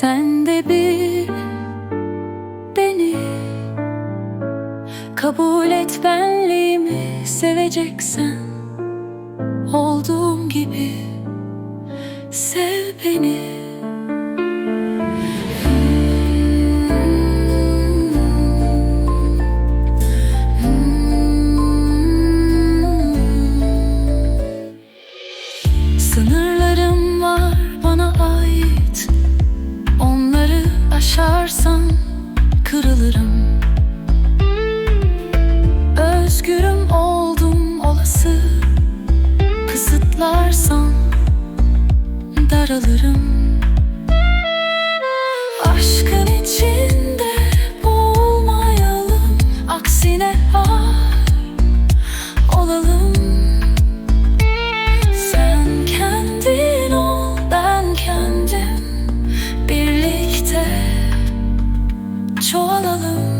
Sen de bir beni. Kabul et benliğimi seveceksen. Olduğum gibi sev beni. Sınırlarım var bana ait aşarsan kırılırım. Özgürüm oldum olası Kısıtlarsan daralırım follow.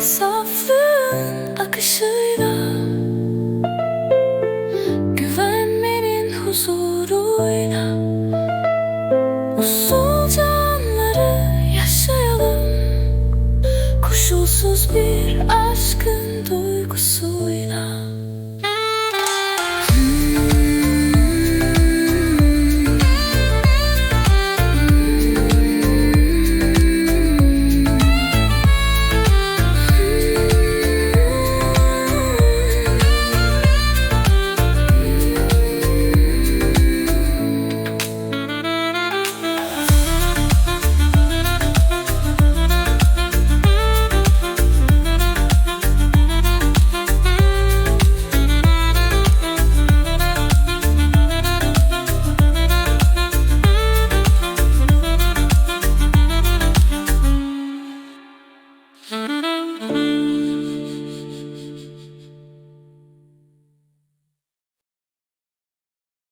Saflığın akışıyla Güvenmenin huzuruyla Usul